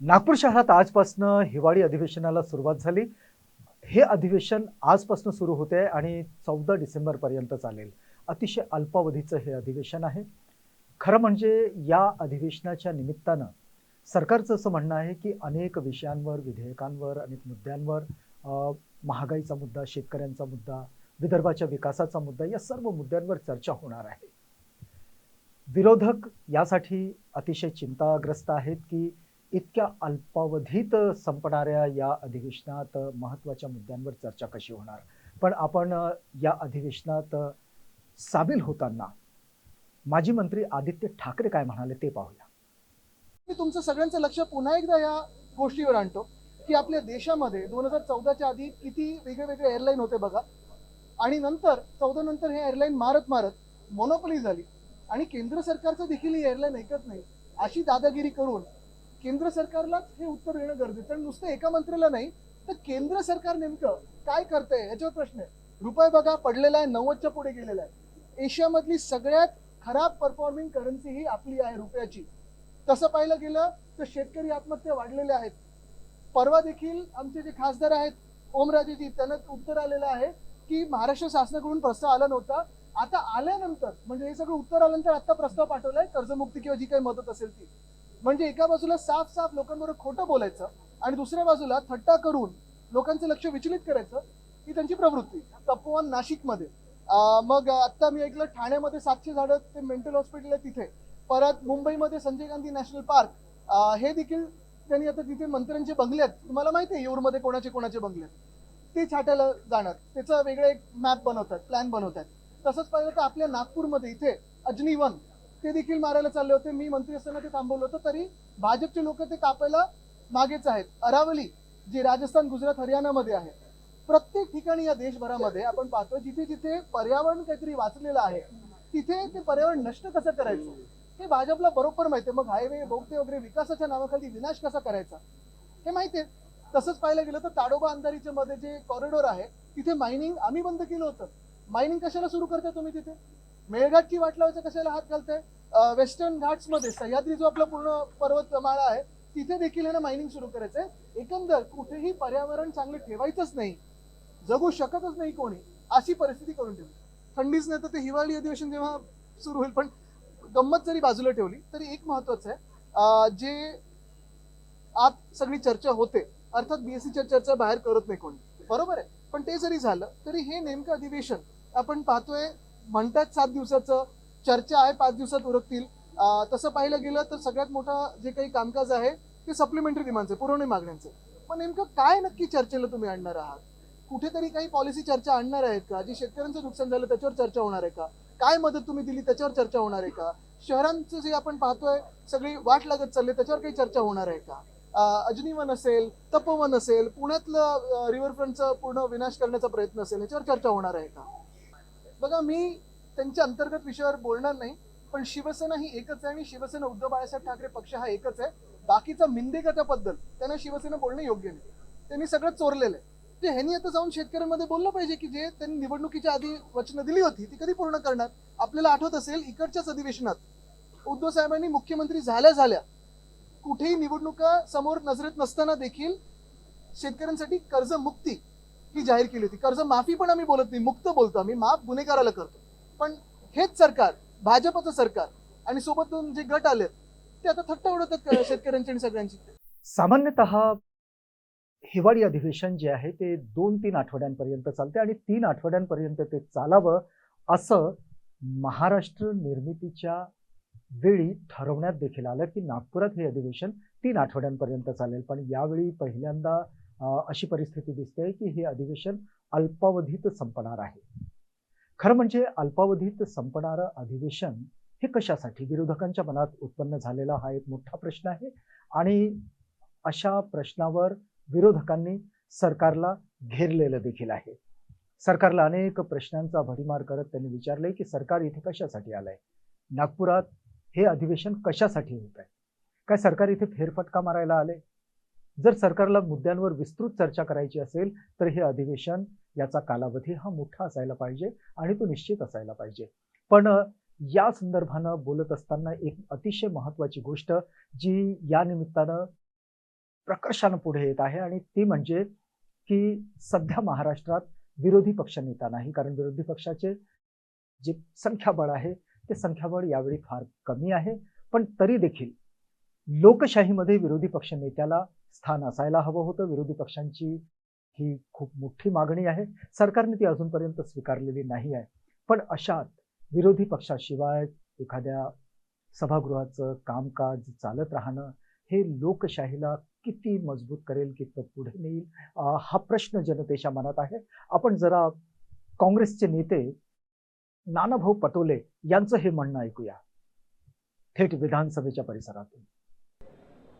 नागपूर शहरात आजपासनं हिवाळी अधिवेशनाला सुरुवात झाली. हे अधिवेशन आजपासून सुरू होते आणि चौदा डिसेंबरपर्यंत चालेल. अतिशय अल्पावधीचं हे अधिवेशन आहे. खरं म्हणजे या अधिवेशनाच्या निमित्तानं सरकारचं असं म्हणणं आहे की अनेक विषयांवर विधेयकांवर अनेक मुद्द्यांवर महागाईचा मुद्दा शेतकऱ्यांचा मुद्दा विदर्भाच्या विकासाचा मुद्दा या सर्व मुद्द्यांवर चर्चा होणार आहे. विरोधक यासाठी अतिशय चिंताग्रस्त आहेत की इतक्या अल्पावधीत संपणाऱ्या या अधिवेशनात महत्त्वाच्या मुद्द्यांवर चर्चा कशी होणार? पण आपण या अधिवेशनात सामील होताना माजी मंत्री आदित्य ठाकरे काय म्हणाले ते पाहूया. मी तुमचं सगळ्यांचं लक्ष पुन्हा एकदा या गोष्टीवर आणतो की आपल्या देशामध्ये दोन हजार चौदाच्या आधी किती वेगळे वेगळे एअरलाईन होते बघा. आणि नंतर चौदा नंतर हे एअरलाईन मारत मारत मोनोपली झाली. आणि केंद्र सरकारचं देखील ही एअरलाईन ऐकत नाही अशी दादागिरी करून केंद्र सरकारलाच हे उत्तर देणं गरजेचं आणि नुसतं एका मंत्र्याला नाही तर केंद्र सरकार नेमकं काय करतंय? याच्यावर प्रश्न आहे. रुपये बघा पडलेला आहे नव्वदच्या पुढे गेलेला आहे. एशियामधली सगळ्यात खराब परफॉर्मिंग करन्सी ही आपली आहे रुपयाची. तसं पाहिलं गेलं तर शेतकरी आत्महत्या वाढलेल्या आहेत. परवा देखील आमचे जे खासदार आहेत ओमराजेजी त्यांना उत्तर आलेलं आहे की महाराष्ट्र शासनाकडून प्रस्ताव आला नव्हता. आता आल्यानंतर म्हणजे हे सगळं उत्तर आल्यानंतर आता प्रस्ताव पाठवलाय कर्जमुक्ती किंवा जी काही मदत असेल ती. म्हणजे एका बाजूला साफ साफ लोकांबरोबर खोटं बोलायचं आणि दुसऱ्या बाजूला थट्टा करून लोकांचं लक्ष विचलित करायचं ही त्यांची प्रवृत्ती. तपोवन नाशिकमध्ये. मग आत्ता मी ऐकलं ठाण्यामध्ये सातशे झाडं ते मेंटल हॉस्पिटल आहे तिथे. परत मुंबईमध्ये संजय गांधी नॅशनल पार्क हे देखील त्यांनी आता तिथे मंत्र्यांचे बंगले आहेत. तुम्हाला माहिती आहे येऊरमध्ये कोणाचे कोणाचे बंगले आहेत? ते छाटायला जाणार. त्याचं वेगळं एक मॅप बनवतात प्लॅन बनवतात. तसंच पाहिलं तर आपल्या नागपूरमध्ये इथे अजनी वन ते देखील मारायला चालले होते. मी मंत्री असताना ते थांबवलं होतं. तरी भाजपचे लोक ते कापायला मागेच आहेत. अरावली जे राजस्थान गुजरात हरियाणामध्ये आहे. प्रत्येक ठिकाणी या देशभरामध्ये आपण पाहतो जिथे जिथे पर्यावरण काहीतरी वाचलेलं आहे तिथे ते पर्यावरण नष्ट कसं करायचं? हे भाजपला बरोबर माहिती मग हायवे बोगते वगैरे विकासाच्या नावाखाली विनाश कसा करायचा? हे माहिती आहे. तसंच पाहायला गेलं तर ताडोबा अंधारीच्या मध्ये जे कॉरिडॉर आहे तिथे मायनिंग आम्ही बंद केलं होतं. मायनिंग कशाला सुरू करताय तुम्ही तिथे? मेळघाटची वाट लावायचं कशाला हात घालताय? वेस्टर्न घाट्समध्ये सह्याद्री जो आपला पूर्ण पर्वतमाळा आहे तिथे देखील यांना मायनिंग सुरू करायचंय. एकंदर कुठेही पर्यावरण चांगलं ठेवायचंच नाही. जगू शकतच नाही कोणी अशी परिस्थिती करून ठेवली. थंडीच नाही तर ते हिवाळी अधिवेशन जेव्हा सुरू होईल पण गंमत जरी बाजूला ठेवली तरी एक महत्वाचं आहे जे आत सगळी चर्चा होते अर्थात बीएससीच्या चर्चा बाहेर करत नाही कोणी. बरोबर आहे. पण ते जरी झालं तरी हे नेमकं अधिवेशन आपण पाहतोय म्हणतात सात दिवसाचं चर्चा आहे पाच दिवसात उरकतील. तसं पाहिलं गेलं तर सगळ्यात मोठं जे काही कामकाज आहे ते सप्लिमेंटरी डिमांडचे पुरवणी मागण्यांचे. पण नेमकं काय नक्की चर्चेला तुम्ही आणणार आहात? कुठेतरी काही पॉलिसी चर्चा आणणार आहेत का? जी शेतकऱ्यांचं नुकसान झालं त्याच्यावर चर्चा होणार आहे का? काय मदत तुम्ही दिली त्याच्यावर चर्चा होणार आहे का? शहरांचं जे आपण पाहतोय सगळी वाट लागत चालली त्याच्यावर काही चर्चा होणार आहे का? अजनीवन असेल तपोवन असेल पुण्यातलं रिव्हरफ्रंटचं पूर्ण विनाश करण्याचा प्रयत्न असेल याच्यावर चर्चा होणार आहे का? बघा मी त्यांच्या अंतर्गत विषयावर बोलणार नाही पण शिवसेना ही एकच आहे आणि शिवसेना उद्धव बाळासाहेब ठाकरे पक्ष हा एकच आहे. बाकीचा मिंदेगताबद्दल त्यांना शिवसेना बोलणं योग्य नाही. त्यांनी सगळं चोरलेलं आहे. ते ह्यांनी आता जाऊन शेतकऱ्यांमध्ये बोललं पाहिजे की जे त्यांनी निवडणुकीच्या आधी वचनं दिली होती ती कधी पूर्ण करणार? आपल्याला आठवत असेल इकडच्याच अधिवेशनात उद्धव साहेबांनी मुख्यमंत्री झाल्या झाल्या कुठेही निवडणुका समोर नजरेत नसताना देखील शेतकऱ्यांसाठी कर्जमुक्ती ही जाहीर केली होती. कर्ज माफी पण आम्ही बोलत नाही मुक्त बोलतो आम्ही माफ गुन्हेगाराला करतो. पण हेच सरकार भाजपचं सरकार आणि सोबतून जे गट आलेत ते आता थट्ट उडवतात शेतकऱ्यांची आणि सगळ्यांची? सामान्यतः हिवाळी अधिवेशन जे आहे ते दोन तीन आठवड्यांपर्यंत चालते आणि तीन आठवड्यांपर्यंत ते चालावं असं महाराष्ट्र निर्मितीच्या वेळी ठरवण्यात देखील आलं की नागपुरात हे अधिवेशन तीन आठवड्यांपर्यंत चालेल. पण यावेळी पहिल्यांदा अशी परिस्थिती दिसते की हे अधिवेशन अल्पावधीत संपणार आहे. खरं म्हणजे अल्पावधीत संपणारं अधिवेशन हे कशासाठी विरोधकांच्या मनात उत्पन्न झालेला हा एक मोठा प्रश्न आहे. आणि अशा प्रश्नावर विरोधकांनी सरकारला घेरलेलं देखील आहे. सरकारला अनेक प्रश्नांचा भडीमार करत त्यांनी विचारले की सरकार इथे कशासाठी आलंय? नागपुरात हे अधिवेशन कशासाठी होत आहे? काय सरकार इथे फेरफटका मारायला आले जर सरकारला मुद्द्यांवर विस्तृत चर्चा करायची असेल तर हे अधिवेशन याचा कालावधी हा मोठा असायला पाहिजे आणि तो निश्चित असायला पाहिजे. पण या संदर्भानं बोलत असताना एक अतिशय महत्वाची गोष्ट जी या निमित्तानं प्रकर्षानं पुढे येत आहे आणि ती म्हणजे की सध्या महाराष्ट्रात विरोधी पक्ष नेता नाही. कारण विरोधी पक्षाचे जे संख्याबळ आहे ते संख्याबळ यावेळी फार कमी आहे. पण तरी देखील लोकशाहीमध्ये विरोधी पक्ष नेत्याला स्थान असायला हवं होतं. विरोधी पक्षांची ही खूप मोठी मागणी आहे. सरकारने ती अजूनपर्यंत स्वीकारलेली नाही आहे. पण अशात विरोधी पक्षाशिवाय एखाद्या सभागृहाचं कामकाज चालत राहणं हे लोकशाहीला किती मजबूत करेल कितपत पुढे नेईल हा प्रश्न जनतेच्या मनात आहे. आपण जरा काँग्रेसचे नेते नानाभाऊ पटोले यांचं हे म्हणणं ऐकूया. थेट विधानसभेच्या परिसरातून.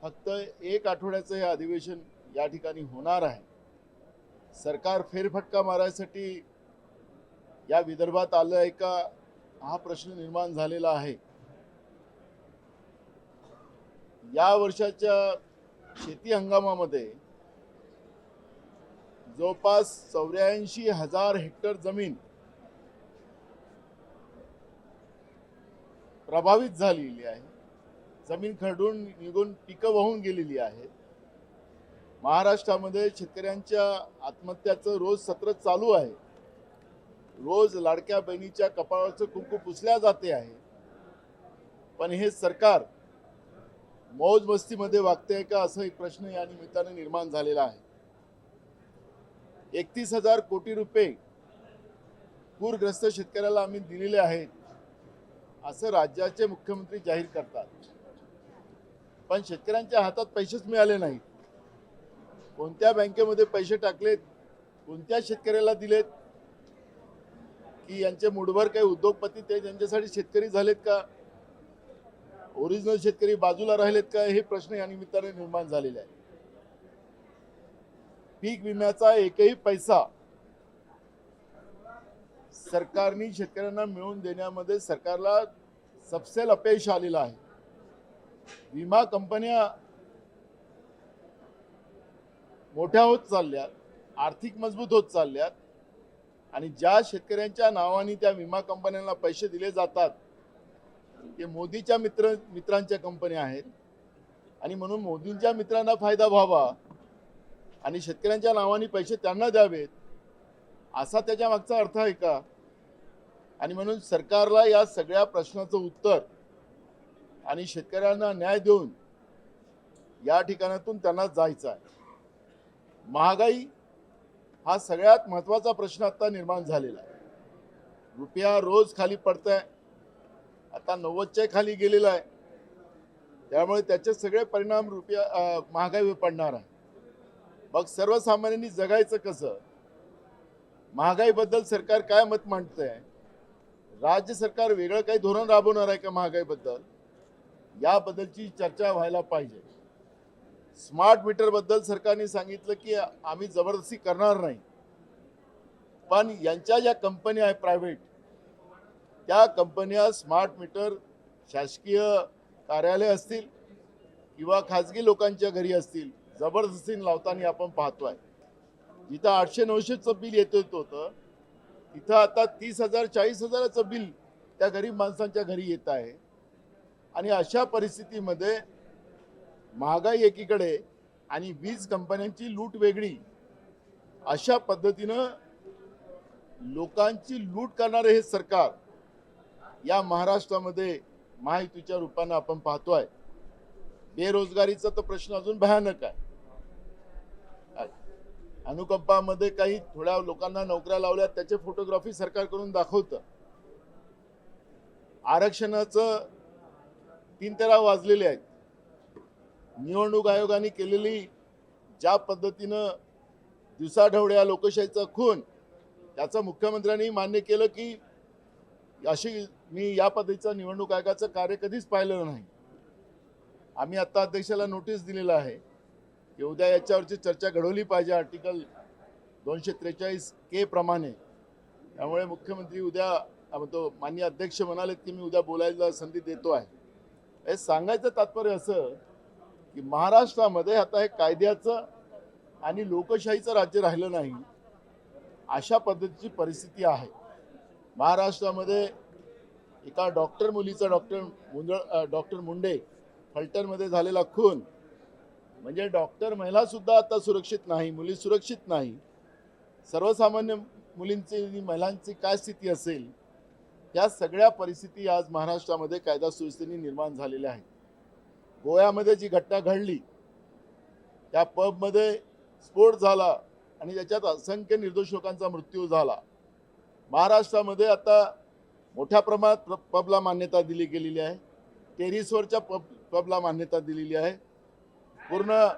फक्त एक आठवड्याचं हे अधिवेशन या ठिकाणी होणार आहे. सरकार फेरफटका मारायसाठी या विदर्भात आलं आहे का? हा प्रश्न निर्माण झालेला आहे. या वर्षाच्या शेती हंगामामध्ये जवळपास चौऱ्याऐंशी हजार हेक्टर जमीन प्रभावित झालेली आहे. जमीन खरडून निघून पिकं वाहून गेलेली आहेत. महाराष्ट्रामध्ये शेतकऱ्यांच्या आत्महत्याचं रोज सत्र चालू आहे. रोज लाडक्या बहिणीच्या कपाळाचं कुंकू पुसल्या जाते आहे. पण हे सरकार मौज मस्तीमध्ये वागते का असं एक प्रश्न या निमित्ताने निर्माण झालेला आहे. एकतीस हजार कोटी रुपये पूरग्रस्त शेतकऱ्याला आम्ही दिलेले आहेत असं राज्याचे मुख्यमंत्री जाहीर करतात. पण शेतकऱ्यांच्या हातात पैसेच मिळाले नाहीत. कोणत्या बँकेमध्ये पैसे टाकलेत कोणत्या शेतकऱ्याला दिलेत की यांचे मुठभर काही उद्योगपती ते त्यांच्यासाठी शेतकरी झालेत का? ओरिजिनल शेतकरी बाजूला राहिलेत का? हे प्रश्न या निमित्ताने निर्माण झालेले आहे पीक विम्याचा एकही पैसा सरकारने शेतकऱ्यांना मिळवून देण्यामध्ये सरकारला सबसेल अपयश आलेलं आहे. विमा कंपन्या मोठ्या होत चालल्यात आर्थिक मजबूत होत चालल्यात आणि ज्या शेतकऱ्यांच्या नावाने त्या विमा कंपन्यांना पैसे दिले जातात ते मोदीच्या मित्र मित्रांच्या कंपन्या आहेत. आणि म्हणून मोदींच्या मित्रांना फायदा व्हावा आणि शेतकऱ्यांच्या नावाने पैसे त्यांना द्यावेत असा त्याच्या मागचा अर्थ आहे का? आणि म्हणून सरकारला या सगळ्या प्रश्नाचं उत्तर आणि शेतकऱ्यांना न्याय देऊन या ठिकाणातून त्यांना जायचं आहे. महागाई हा सगळ्यात महत्त्वाचा प्रश्न आता निर्माण झालेला आहे. रुपया रोज खाली पडत आहे आता नव्वदच्या खाली गेलेला आहे. त्यामुळे त्याचे सगळे परिणाम रुपया महागाईवर पडणार आहे. मग सर्वसामान्यांनी जगायचं कसं? महागाईबद्दल सरकार काय मत मांडतंय? राज्य सरकार वेगळं काही धोरण राबवणार आहे का महागाईबद्दल? याबद्दलची चर्चा व्हायला पाहिजे. स्मार्ट मीटरबद्दल सरकारने सांगितलं की आम्ही जबरदस्ती करणार नाही. पण यांच्या ज्या कंपन्या आहेत प्रायव्हेट त्या कंपन्या स्मार्ट मीटर शासकीय कार्यालय असतील किंवा खाजगी लोकांच्या घरी असतील जबरदस्तीने लावताना आपण पाहतो आहे जिथं आठशे नऊशेचं बिल येत होतं तिथं आता तीस हजार चाळीस हजाराचं बिल त्या गरीब माणसांच्या घरी येत आहे. आणि अशा परिस्थितीमध्ये महागाई एकीकडे आणि वीज कंपन्यांची लूट वेगळी अशा पद्धतीनं लोकांची लूट करणारे हे सरकार या महाराष्ट्रामध्ये महायुतीच्या रूपानं आपण पाहतोय. बेरोजगारीचा तर प्रश्न अजून भयानक आहे. अनुकंपामध्ये काही थोड्या लोकांना नोकऱ्या लावल्या त्याचे फोटोग्राफी सरकार करून दाखवतं. आरक्षणाचं तीन तेरा वाजलेले आहेत. निवडणूक आयोगाने केलेली ज्या पद्धतीनं दिवसाढवड्या लोकशाहीचा खून त्याचं मुख्यमंत्र्यांनी मान्य केलं की अशी मी या पद्धतीचं निवडणूक आयोगाचं कार्य कधीच पाहिलं नाही. आम्ही आत्ता अध्यक्षाला नोटीस दिलेलं आहे की उद्या याच्यावरची चर्चा घडवली पाहिजे आर्टिकल दोनशे त्रेचाळीस के प्रमाणे. त्यामुळे मुख्यमंत्री उद्या म्हणतो तो मान्य अध्यक्ष म्हणालेत की मी उद्या बोलायला संधी देतो आहे. हे सांगायचं तात्पर्य असं की महाराष्ट्रामध्ये आता हे कायद्याचं आणि लोकशाहीचं राज्य राहिलं नाही अशा पद्धतीची परिस्थिती आहे. महाराष्ट्रामध्ये एका डॉक्टर मुलीचा डॉक्टर मुंदळ डॉक्टर मुंडे फलटणमध्ये झालेला खून म्हणजे डॉक्टर महिलासुद्धा आता सुरक्षित नाही मुली सुरक्षित नाही. सर्वसामान्य मुलींची महिलांची काय स्थिती असेल या सगळ्या परिस्थिती आज महाराष्ट्रामध्ये कायदा सुव्यवस्थेने निर्माण झालेल्या आहेत. गोव्यामध्ये जी घटना घडली त्या पबमध्ये स्फोट झाला आणि त्याच्यात असंख्य निर्दोष लोकांचा मृत्यू झाला. महाराष्ट्रामध्ये आता मोठ्या प्रमाणात प- पबला मान्यता दिली गेलेली आहे. टेरिसवरच्या पब पबला मान्यता दिलेली आहे. पूर्ण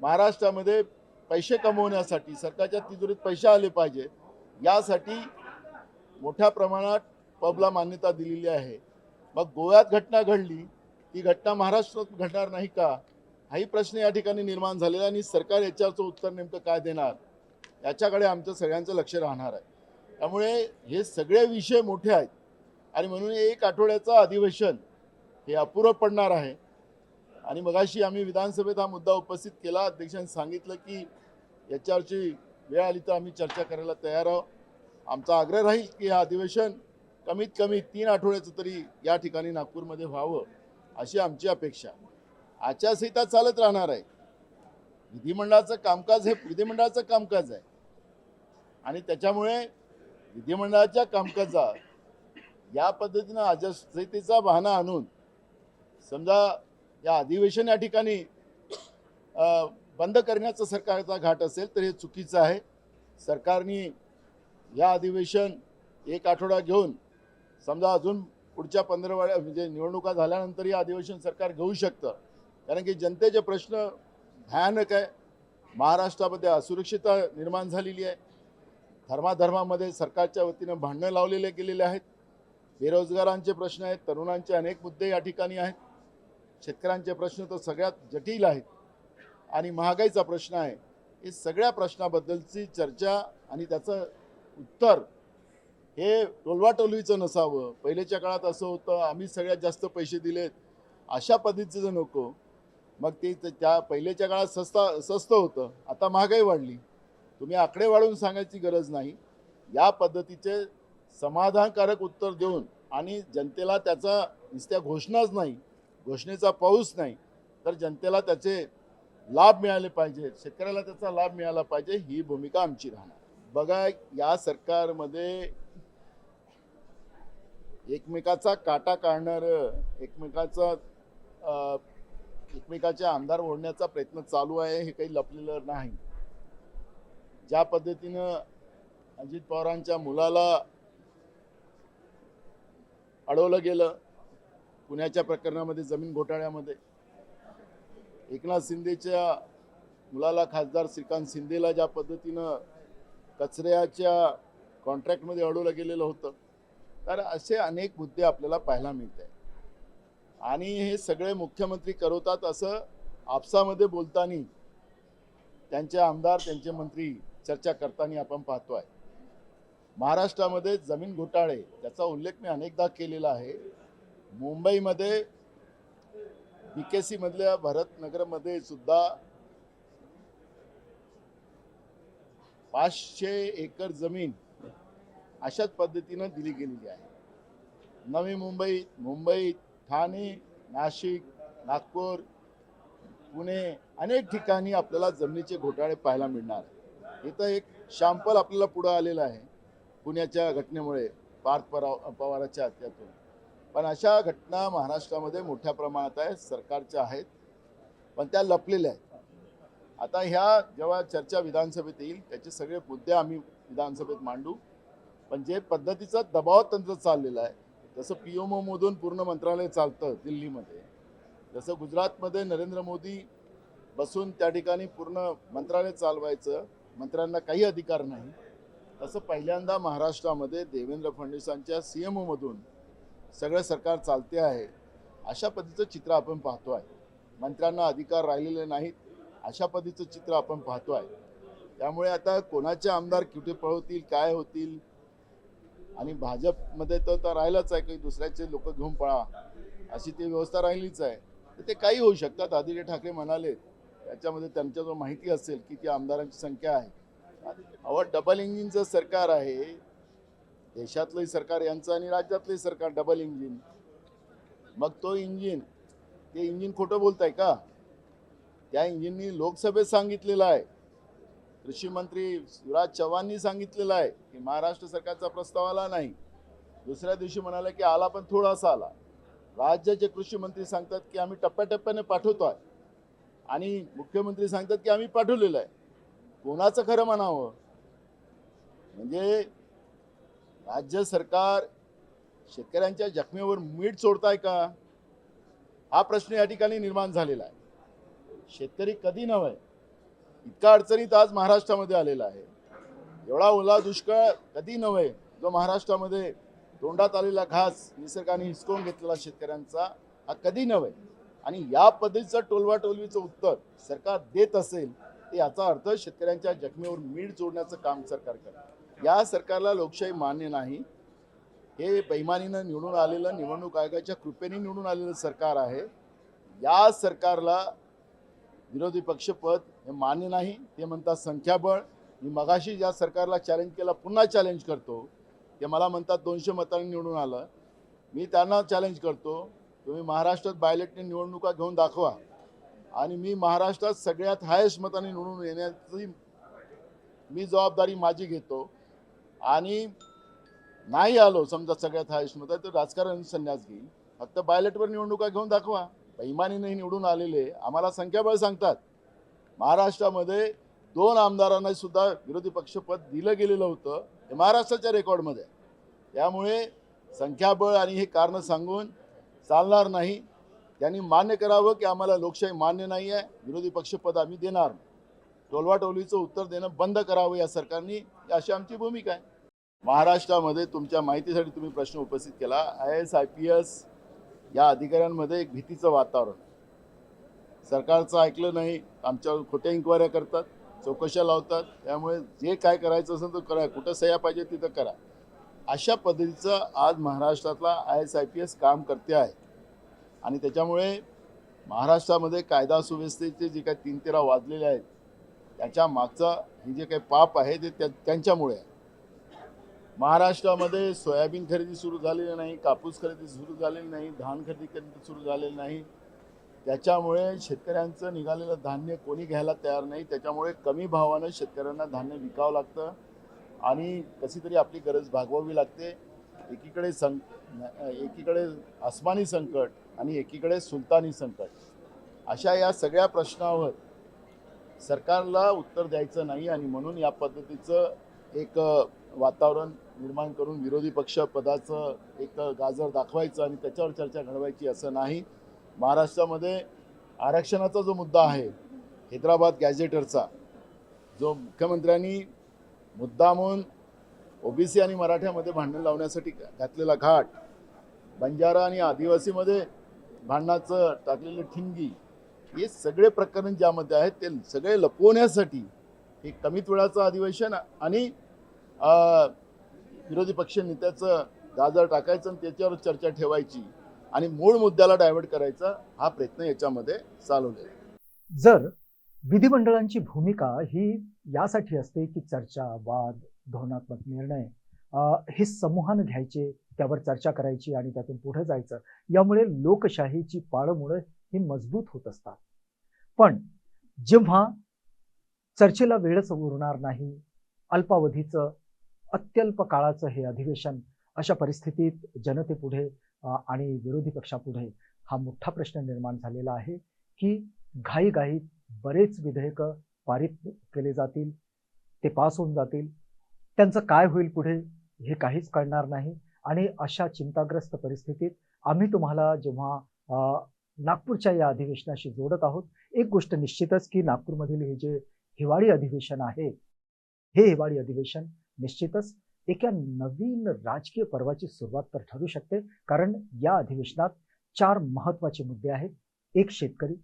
महाराष्ट्रामध्ये पैसे कमवण्यासाठी सरकारच्या तिजोरीत पैसे आले पाहिजे यासाठी मोठ्या प्रमाणात पबला मान्यता दिलेली आहे. मग गोव्यात घटना घडली ही घटना महाराष्ट्रात घडणार नाही का? हाही प्रश्न या ठिकाणी निर्माण झालेला आहे आणि सरकार याच्यावरचं उत्तर नेमकं काय देणार? याच्याकडे आमचं सगळ्यांचं लक्ष राहणार आहे. त्यामुळे हे सगळे विषय मोठे आहेत. आणि म्हणून एक आठवड्याचं अधिवेशन हे अपुरं पडणार आहे. आणि मगाशी आम्ही विधानसभेत हा मुद्दा उपस्थित केला. अध्यक्षांनी सांगितलं की याच्यावरची वेळ आली तर आम्ही चर्चा करायला तयार आहोत. आमचा आग्रह राहील की हे अधिवेशन कमीत कमी तीन आठवड्याचं तरी या ठिकाणी नागपूरमध्ये व्हावं. अशी आमची अपेक्षा. आचारसंहिता चालत राहणार आहे. विधिमंडळाचं कामकाज हे विधिमंडळाचं कामकाज आहे. आणि त्याच्यामुळे विधिमंडळाच्या कामकाजात या पद्धतीनं आचारसंहितेचा बहाणा आणून समजा या अधिवेशन या ठिकाणी बंद करण्याचा सरकारचा घाट असेल तर हे चुकीचं आहे. सरकारने या अधिवेशन एक आठवडा घेऊन समजा अजून पुढच्या पंधरा म्हणजे निवडणुका झाल्यानंतर हे अधिवेशन सरकार घेऊ शकतं. कारण की जनतेचे प्रश्न भयानक आहे. महाराष्ट्रामध्ये असुरक्षितता निर्माण झालेली आहे. धर्माधर्मामध्ये सरकारच्या वतीनं भांडणं लावलेले गेलेले आहेत. बेरोजगारांचे प्रश्न आहेत. तरुणांचे अनेक मुद्दे या ठिकाणी आहेत. शेतकऱ्यांचे प्रश्न तर सगळ्यात जटिल आहेत. आणि महागाईचा प्रश्न आहे. हे सगळ्या प्रश्नाबद्दलची चर्चा आणि त्याचं उत्तर हे टोलवाटोलवीचं नसावं. पहिलेच्या काळात असं होतं आम्ही सगळ्यात जास्त पैसे दिलेत. अशा पद्धतीचं नको. मग ते त्या पहिलेच्या काळात सस्ता स्वस्त होतं. आता महागाई वाढली. तुम्ही आकडे वाढवून सांगायची गरज नाही. या पद्धतीचे समाधानकारक उत्तर देऊन आणि जनतेला त्याचा नुसत्या घोषणाच नाही घोषणेचा पाऊस नाही तर जनतेला त्याचे लाभ मिळाले पाहिजे. शेतकऱ्याला त्याचा लाभ मिळाला पाहिजे. ही भूमिका आमची राहणार. बघा या सरकारमध्ये एकमेकाचा काटा काढणारं एकमेकाचा एकमेकाचे आमदार ओढण्याचा प्रयत्न चालू आहे हे काही लपलेलं नाही. ज्या पद्धतीनं अजित पवारांच्या मुलाला अडवलं गेलं पुण्याच्या प्रकरणामध्ये जमीन घोटाळ्यामध्ये एकनाथ शिंदेच्या मुलाला खासदार श्रीकांत शिंदेला ज्या पद्धतीनं कचऱ्याच्या कॉन्ट्रॅक्टमध्ये अडवलं गेलेलं होतं तर असे अनेक मुद्दे आपल्याला पाहायला मिळत आहे आणि हे सगळे मुख्यमंत्री करवतात असं आपसामध्ये बोलताना त्यांचे आमदार त्यांचे मंत्री चर्चा करताना आपण पाहतो आहे महाराष्ट्रामध्ये जमीन घोटाळे त्याचा उल्लेख मी अनेकदा केलेला आहे. मुंबईमध्ये बी के सीमधल्या भरतनगरमध्ये सुद्धा पाचशे एकर जमीन अशाच पद्धतीनं दिली गेलेली आहे. नवी मुंबई मुंबई ठाणे नाशिक नागपूर पुणे अनेक ठिकाणी आपल्याला जमिनीचे घोटाळे पाहायला मिळणार. इथं एक शॅम्पल आपल्याला पुढं आलेलं आहे. पुण्याच्या घटनेमुळे पार्थ पराव पवाराच्या हत्यातून. पण अशा घटना महाराष्ट्रामध्ये मोठ्या प्रमाणात आहेत सरकारच्या आहेत पण त्या लपलेल्या आहेत. आता ह्या जेव्हा चर्चा विधानसभेत येईल त्याचे सगळे मुद्दे आम्ही विधानसभेत मांडू. म्हणजे पण जे पद्धतीचं दबाव तंत्र चाललेलं आहे. जसं पी एम ओमधून पूर्ण मंत्रालय चालतं दिल्लीमध्ये जसं गुजरातमध्ये नरेंद्र मोदी बसून त्या ठिकाणी पूर्ण मंत्रालय चालवायचं मंत्र्यांना काही अधिकार नाही तसं पहिल्यांदा महाराष्ट्रामध्ये देवेंद्र फडणवीसांच्या सी एम ओमधून सगळं सरकार चालते आहे. अशा पद्धतीचं चित्र आपण पाहतो आहे. मंत्र्यांना अधिकार राहिलेले नाहीत अशा पद्धतीचं चित्र आपण पाहतो आहे. त्यामुळे आता कोणाचे आमदार कुठे पळवतील काय होतील आणि भाजपमध्ये तर तर राहिलाच आहे काही दुसऱ्याचे लोक घेऊन पळा. अशी ती व्यवस्था राहिलीच आहे. तर ते काही होऊ शकतात आदित्य ठाकरे म्हणाले. त्याच्यामध्ये त्यांच्याजवळ माहिती असेल की ती आमदारांची संख्या आहे. अहो डबल इंजिनचं सरकार आहे. देशातलंही सरकार यांचं आणि राज्यातलंही सरकार डबल इंजिन मग तो इंजिन ते इंजिन खोटं बोलताय का? त्या इंजिननी लोकसभेत सांगितलेलं आहे. कृषी मंत्री शिवराज चव्हाणनी सांगितलेलं आहे की महाराष्ट्र सरकारचा प्रस्ताव आला नाही. दुसऱ्या दिवशी म्हणाले की आला पण थोडासा आला. राज्याचे कृषी मंत्री सांगतात की आम्ही टप्प्याटप्प्याने पाठवतो आहे आणि मुख्यमंत्री सांगतात की आम्ही पाठवलेलं आहे. कोणाचं खरं म्हणावं? म्हणजे राज्य सरकार शेतकऱ्यांच्या जखमेवर मीठ सोडताय का? हा प्रश्न या ठिकाणी निर्माण झालेला आहे. शेतकरी कधी नव्हे. इतका अडचणीत आज महाराष्ट्रामध्ये आलेला आहे. एवढा ओला दुष्काळ कधी नव्हे जो महाराष्ट्रामध्ये तोंडात आलेला घास निसर्गाने हिसकवून घेतलेला शेतकऱ्यांचा हा कधी नव्हे. आणि या पद्धतीचं टोलवाटोलवीचं उत्तर सरकार देत असेल तर याचा अर्थ शेतकऱ्यांच्या जखमेवर मीठ जोडण्याचं काम सरकार करतं या सरकारला लोकशाही मान्य नाही. हे बैमानीनं निवडून आलेलं निवडणूक आयोगाच्या कृपेने निवडून आलेलं सरकार आहे. या सरकारला विरोधी पक्षपद हे मान्य नाही ते म्हणतात संख्याबळ. मी मगाशी ज्या सरकारला चॅलेंज केला पुन्हा चॅलेंज करतो. ते मला म्हणतात दोनशे मतांनी निवडून आलं. मी त्यांना चॅलेंज करतो. तुम्ही महाराष्ट्रात बायलेटने निवडणुका घेऊन दाखवा. आणि मी महाराष्ट्रात सगळ्यात हायेस्ट मतांनी निवडून येण्याची मी जबाबदारी माझी घेतो. आणि नाही आलो समजा सगळ्यात हायेस्ट मत तर राजकारण संन्यास घेईल. फक्त बायलेटवर निवडणुका घेऊन दाखवा. बैमानीने निवडून आलेले आम्हाला संख्याबळ सांगतात. महाराष्ट्रामध्ये दोन आमदारांना सुद्धा विरोधी पक्षपद दिलं गेलेलं होतं हे महाराष्ट्राच्या रेकॉर्डमध्ये आहे. त्यामुळे संख्याबळ आणि हे कारणं सांगून चालणार नाही. त्यांनी मान्य करावं की आम्हाला लोकशाही मान्य नाही आहे विरोधी पक्षपद आम्ही देणार नाही. टोलवाटोलीचं उत्तर देणं बंद करावं या सरकारने अशी आमची भूमिका आहे. महाराष्ट्रामध्ये तुमच्या माहितीसाठी तुम्ही प्रश्न उपस्थित केला. I S I P S या अधिकाऱ्यांमध्ये एक भीतीचं वातावरण. सरकारचं ऐकलं नाही आमच्यावर खोट्या इन्क्वायऱ्या करतात चौकशा लावतात त्यामुळे जे काय करायचं असेल तर करा कुठं सह्या पाहिजे तिथं करा. अशा पद्धतीचं आज महाराष्ट्रातला I S I P S काम करते आहे. आणि त्याच्यामुळे महाराष्ट्रामध्ये कायदा सुव्यवस्थेचे जे काही तीन तेरा वाजलेले आहेत त्याच्या मागचा हे जे काही पाप आहे ते त्या त्यांच्यामुळे आहे. महाराष्ट्रामध्ये सोयाबीन खरेदी सुरू झालेली नाही कापूस खरेदी सुरू झालेली नाही धान खरेदी खरेदी सुरू झालेली नाही त्याच्यामुळे शेतकऱ्यांचं निघालेलं धान्य कोणी घ्यायला तयार नाही. त्याच्यामुळे कमी भावानं शेतकऱ्यांना धान्य विकावं लागतं आणि कशी तरी आपली गरज भागवावी लागते. एकीकडे सं एकीकडे आसमानी संकट आणि एकीकडे सुलतानी संकट. अशा या सगळ्या प्रश्नावर सरकारला उत्तर द्यायचं नाही आणि म्हणून या पद्धतीचं एक वातावरण निर्माण करून विरोधी पक्ष पदाचं एक गाजर दाखवायचं आणि त्याच्यावर चर्चा घडवायची असं नाही. महाराष्ट्रामध्ये आरक्षणाचा जो मुद्दा आहे हैदराबाद गॅझेटरचा जो मुख्यमंत्र्यांनी मुद्दा म्हणून ओबीसी आणि मराठ्यामध्ये भांडण लावण्यासाठी घातलेला घाट बंजारा आणि आदिवासीमध्ये भांडणाचं टाकलेलं ठिणगी हे सगळे प्रकरण ज्यामध्ये आहेत ते सगळे लपवण्यासाठी हे कमीत वेळाचं अधिवेशन आणि विरोधी पक्ष नेत्याचं गाजर टाकायचं आणि त्याच्यावर चर्चा ठेवायची. आणि मूळ मुद्द्याला डायव्हर्ट करायचा हा प्रयत्न याच्यामध्ये चालवलेला आहे. जर विधिमंडळांची भूमिका ही यासाठी असते की चर्चा वाद धोरणात्मक निर्णय हे समूहानं घ्यायचे त्यावर चर्चा करायची आणि त्यातून पुढे जायचं यामुळे लोकशाहीची पाळंमुळं ही मजबूत होत असतात पण जेव्हा चर्चेला वेळच उरणार नाही अल्पावधीचं अत्यल्प काळाचं हे अधिवेशन अशा परिस्थितीत जनतेपुढे आणि विरोधी पक्षापुढे हा मोठा प्रश्न निर्माण झालेला आहे की घाईघाईत बरेच विधेयकं पारित केले जातील ते पास होऊन जातील. त्यांचं काय होईल पुढे हे काहीच कळणार नाही. आणि अशा चिंताग्रस्त परिस्थितीत आम्ही तुम्हाला जेव्हा नागपूरच्या या अधिवेशनाशी जोडत आहोत एक गोष्ट निश्चितच की नागपूरमधील हे जे हिवाळी अधिवेशन आहे हे हिवाळी अधिवेशन निश्चितच एका नवीन राजकीय पर्वाची सुरुवात तर ठरू शकते. कारण या अधिवेशनात चार महत्त्वाचे मुद्दे आहेत. एक शेतकरी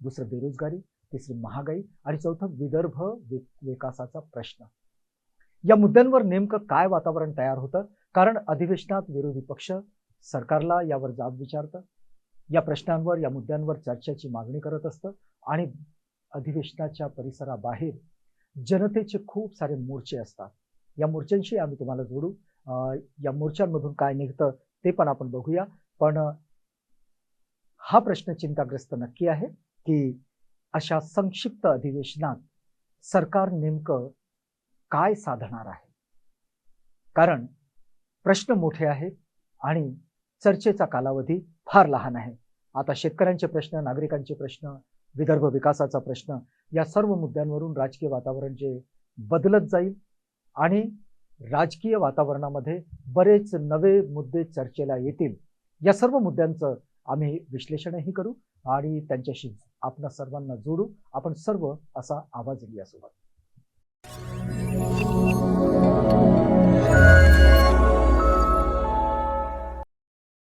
दुसरं बेरोजगारी तिसरी महागाई आणि चौथं विदर्भ विकासाचा प्रश्न. या मुद्द्यांवर नेमकं काय वातावरण तयार होतं? कारण अधिवेशनात विरोधी पक्ष सरकारला यावर जाब विचारतं. या प्रश्नांवर या मुद्द्यांवर चर्चेची मागणी करत असतं आणि अधिवेशनाच्या परिसराबाहेर जनतेचे खूप सारे मोर्चे असतात. या मोर्चांशी आम्ही तुम्हाला जोडू. अं, या मोर्चांमधून काय निघतं ते पण आपण बघूया. पण हा प्रश्न चिंताग्रस्त नक्की आहे की अशा संक्षिप्त अधिवेशनात सरकार नेमकं काय साधणार आहे? कारण प्रश्न मोठे आहेत आणि चर्चेचा कालावधी फार लहान आहे. आता शेतकऱ्यांचे प्रश्न नागरिकांचे प्रश्न विदर्भ विकासाचा प्रश्न या सर्व मुद्द्यांवरून राजकीय वातावरण जे बदलत जाईल आणि राजकीय वातावरणामध्ये बरेच नवे मुद्दे चर्चेला येतील. या सर्व मुद्द्यांचं आम्ही विश्लेषणही करू आणि त्यांच्याशी आपण सर्वांना जोडू. आपण सर्व असा आवाज यासोबत